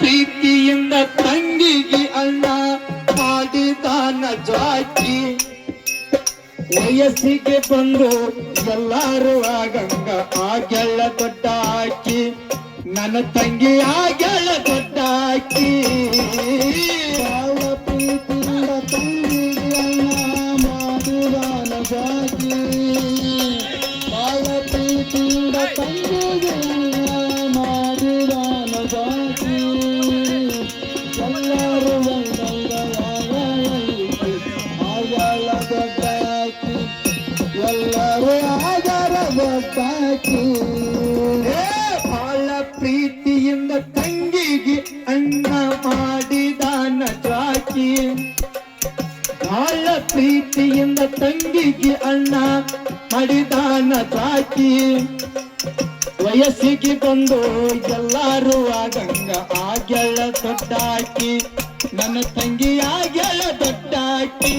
ಪ್ರೀತಿಯಿಂದ ತಂಗಿಗೆ ಅಣ್ಣ ಮಾಡಿದಾನ ಜಾಕಿ. ವಯಸ್ಸಿಗೆ ಬಂದು ಎಲ್ಲಾರು ಆಗಂಗ ಆ ದೊಡ್ಡ ಹಾಕಿ ನನ್ನ ತಂಗಿ ಆ ದೊಡ್ಡ ಆಕಿ. ಏ, ಬಾಳ ಪ್ರೀತಿಯಿಂದ ತಂಗಿಗೆ ಅಣ್ಣ ಮಾಡಿದಾನ ಜಾಕಿ ಬಾಳ ಪ್ರೀತಿಯಿಂದ ತಂಗಿಗೆ ಅಣ್ಣ ಮಾಡಿದಾನ ಜಾಕಿ ವಯಸ್ಸಿಗೆ ಬಂದು ಎಲ್ಲಾರು ಆಗಂಗ ಆಗೆಳ ದೊಡ್ಡಾಕಿ. ನನ್ನ ತಂಗಿ ಆಗೆಳ ದೊಡ್ಡಾಕಿ.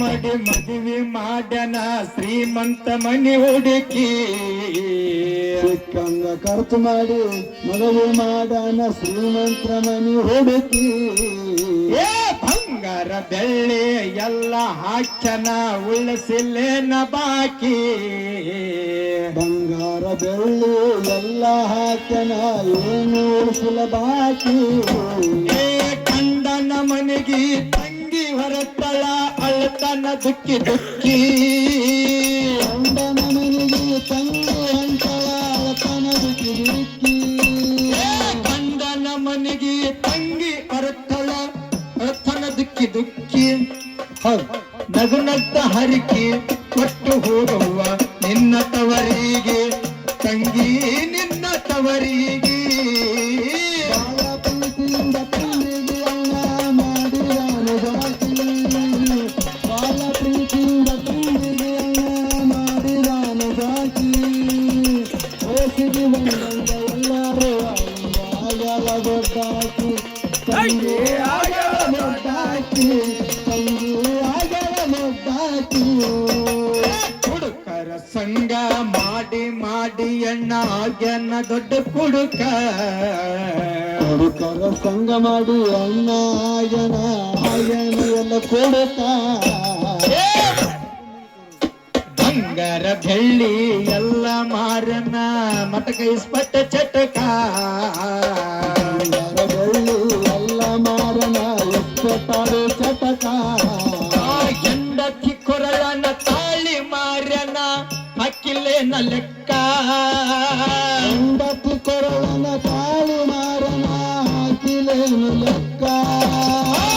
ಮಾಡಿ ಮದುವೆ ಮಾಡನ ಶ್ರೀಮಂತ ಮನಿ ಹುಡುಕಿ. ಚಿಕ್ಕಂಗ ಖರ್ಚು ಮಾಡಿ ಮದುವೆ ಮಾಡನ ಶ್ರೀಮಂತ ಮನಿ ಹುಡುಕಿ. ಏ ಬಂಗಾರ ಬೆಳ್ಳಿ ಎಲ್ಲ ಹಾಕ್ಯನ ಉಳಿಸಿಲ್ಲೇನ ಬಾಕಿ. ಬಂಗಾರ ಬೆಳ್ಳಿ ಎಲ್ಲ ಹಾಕ್ಯನ ಏನು ಉಳಿಸಿಲ್ಲ ಬಾಕಿ. ಏ ಕಂಡನ ಮನೆಗೆ ತಂಗಿ ಹೊರತಳ ಅಳ್ತನ ದುಃಖಿ ದುಃಖಿ ಗಂಡನ ಮನೆಗೆ ತಂಗಿ ಅಳತನ ದುಃಖಿ ಮನೆಗೆ ತಂಗಿ ನಗುನತ್ತ ಹರಿಕೆ ಕೊಟ್ಟು ಹೋಗುವ ನಿನ್ನ ತವರಿಗೆ. ತಂಗಿ ನಿನ್ನ ತವರಿಗೆ. ದೊಡ್ಡಾಕಿ ತಂಗಿ ಆಗಲ ದೊಡ್ಡಾಕಿ ಹುಡುಕರ ಸಂಗ ಮಾಡಿ ಮಾಡಿ ಅಣ್ಣ ಆಗ್ಯನ ದೊಡ್ಡ ಕುಡುಕ. ಹುಡುಕರ ಸಂಗ ಮಾಡಿ ಅಣ್ಣ ಆಗನ ಆಗನ ಎಲ್ಲ ಕೊಡುತ್ತ ಬಂಗಾರ ಬೆಳ್ಳಿ ಎಲ್ಲ ಮಾರನ ಮತಕ ಇಸ್ಪಟ್ಟ ಚಟಕ. ಹಕ್ಕಿಲ್ಲೇನ ಲೆಕ್ಕ ಹೆಂಡತಿ ಕೊರಳನ ತಾಳಿ ಮಾರನ ಹಾಕಿಲೇನು ಲೆಕ್ಕ ಆ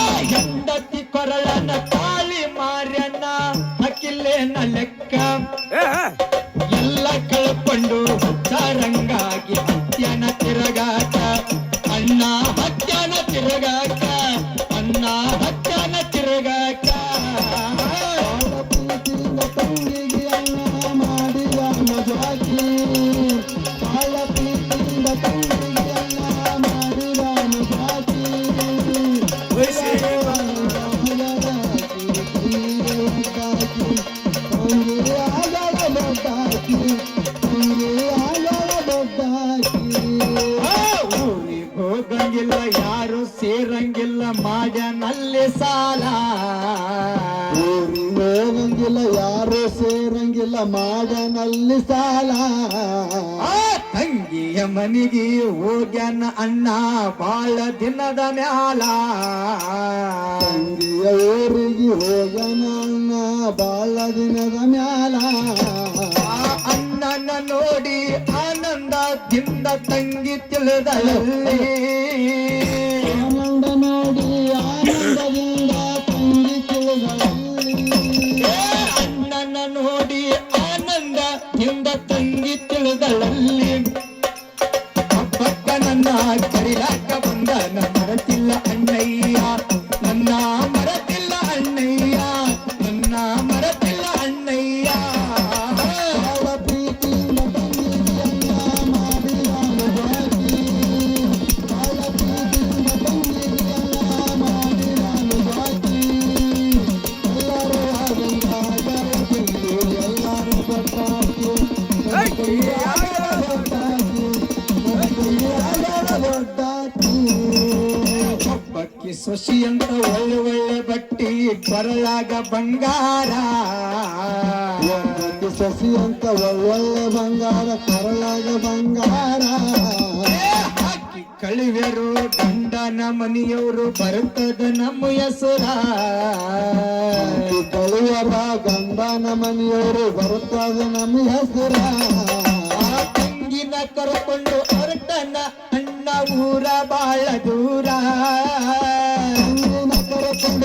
ಹೋಗಂಗಿಲ್ಲ ಯಾರು ಸೇರಂಗಿಲ್ಲ ಮಾಜನಲ್ಲಿ ಸಾಲ. ಹೋಗಂಗಿಲ್ಲ ಯಾರು ಸೇರಂಗಿಲ್ಲ ಮಾಜನಲ್ಲಿ ಸಾಲ. ತಂಗಿಯ ಮನೆಗೆ ಹೋಗ್ಯಾನ ಅಣ್ಣ ಬಾಳ ದಿನದ ಮ್ಯಾಲ. ತಂಗಿಯ ಊರಿಗೆ ಹೋಗನ ಅಣ್ಣ ಬಾಳ ದಿನದ ಮ್ಯಾಲ. ನೋಡಿ ಆನಂದದಿಂದ ತಂಗಿ ತಿಳಿದಳು ಆನಂದ ನೋಡಿ ಆನಂದದಿಂದ ತಂಗಿ ತಿಳಿಗಳಲ್ಲಿ ಸೊಸಿ ಅಂತ ಒಳ್ಳೆ ಒಳ್ಳೆ ಬಟ್ಟಿ ಕೊರಳಾಗ ಬಂಗಾರ. ಒಂದೊಂದು ಸಸಿ ಅಂತ ಒಳ್ಳೊಳ್ಳೆ ಬಂಗಾರ ಕರಳಾಗ ಬಂಗಾರ. ಅಕ್ಕಿ ಹಾಕಿ ಕಳಿವೆರು ಗಂಡನ ಮನೆಯವರು ಬರುತ್ತದ ನಮ್ಮ ಹೆಸರ. ಕಳುವರ ಗಂಡನ ಮನೆಯವರು ಬರುತ್ತದೆ ನಮ್ಮ ಹೆಸರ. ತಂಗಿನ ಕರ್ಕೊಂಡು ಹೊರಟನ ಅಣ್ಣ ಊರ ಬಾಳ ದೂರ.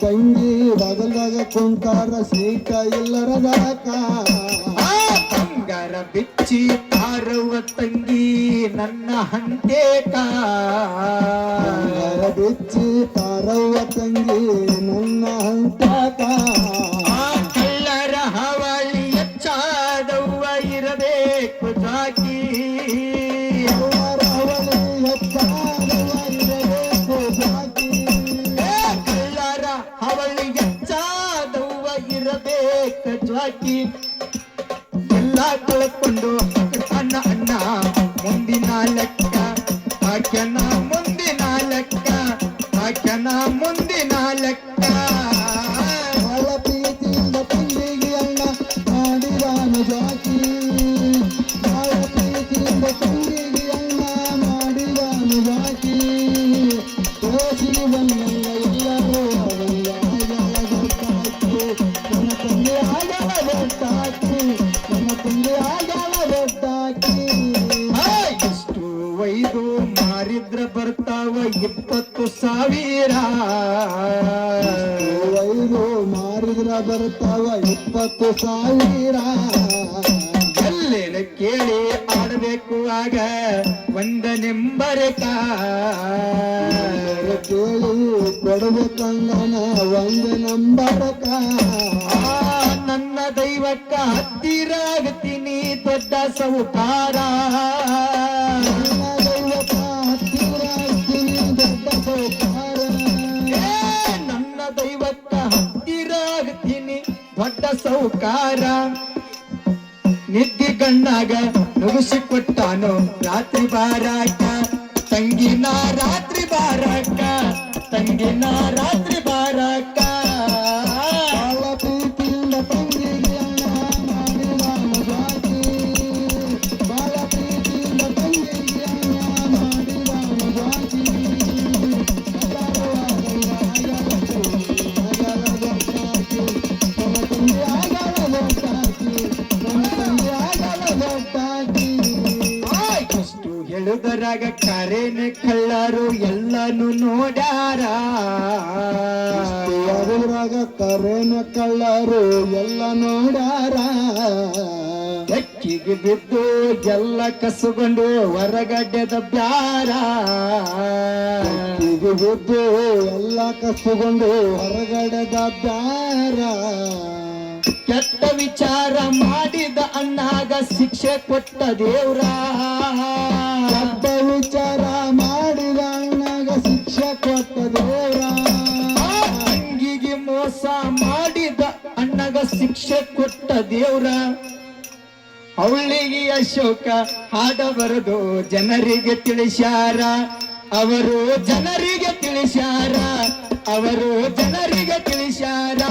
ತಂಗಿ ಬಗಲ್ದಾಗ ಕುಂತಾರ ಸೀಟ ಇಲ್ಲರದಾಕ ಆ ಬಂಗಾರ ಬಿಚ್ಚಿ ತಾರವ ತಂಗಿ ನನ್ನ ಬಂಗಾರ ಬಿಚ್ಚಿ ತಾರವ್ವ ತಂಗಿ ನನ್ನ ಹಂತಾಕ ಲೆಕ್ಕ ಆಕೆನ ಮುಂದಿನ ಲೆಕ್ಕ. ಆಕೆನ ಮುಂದಿನ ಲೆಕ್ಕ. ಸಾವಿರ ಎಲ್ಲೆನ ಕೇಳಿ ಆಡಬೇಕು ಆಗ ಒಂದ ನಿಂಬರಕ ಕೇಳಿ ಕೊಡಬೇಕಂದನ ಒಂದು ನಂಬರಕ ನನ್ನ ದೈವಕ್ಕ ಹತ್ತಿರಾಗ್ತೀನಿ ದೊಡ್ಡ ಸೌಕಾರ. ಸೌಕಾರ ನಿದ್ದಿ ಕಣ್ಣಾಗ ನುಗ್ಸಿ ಕೊಟ್ಟಾನು ರಾತ್ರಿ ಬಾರಾಕ ತಂಗಿನ ರಾತ್ರಿ ಬಾರಾಕ ತಂಗಿನ ರಾತ್ರಿ ಹೇಳುದರಾಗ ಕರೆನೆ ಕಳ್ಳರು ಎಲ್ಲನು ನೋಡ್ಯಾರ. ಅದ್ರಾಗ ಕರೆನ ಕಳ್ಳರು ಎಲ್ಲ ನೋಡ್ಯಾರ. ಬೆಕ್ಕಿಗೆ ಬಿದ್ದು ಎಲ್ಲ ಕಸುಗೊಂಡು ಹೊರಗಡ್ಡೆದ ಬ್ಯಾರ. ಈಗ ಬಿದ್ದು ಎಲ್ಲ ಕಸುಗೊಂಡು ಹೊರಗಡೆದ ಬ್ಯಾರ. ಕೆಟ್ಟ ವಿಚಾರ ಮಾಡಿದ ಅಣ್ಣಾಗ ಶಿಕ್ಷೆ ಕೊಟ್ಟ ದೇವ್ರ. ಶಿಕ್ಷೆ ಕೊಟ್ಟ ದೇವ್ರ ತಂಗಿಗೆ ಮೋಸ ಮಾಡಿದ ಅಣ್ಣಗ ಶಿಕ್ಷೆ ಕೊಟ್ಟ ದೇವ್ರ. ಅವಳಿಗೆ ಅಶೋಕ ಹಾಡ ಜನರಿಗೆ ತಿಳಿಸ್ಯಾರ. ಅವರು ಜನರಿಗೆ ತಿಳಿಸ್ಯಾರ, ಅವರು ಜನರಿಗೆ ತಿಳಿಸ್ಯಾರ.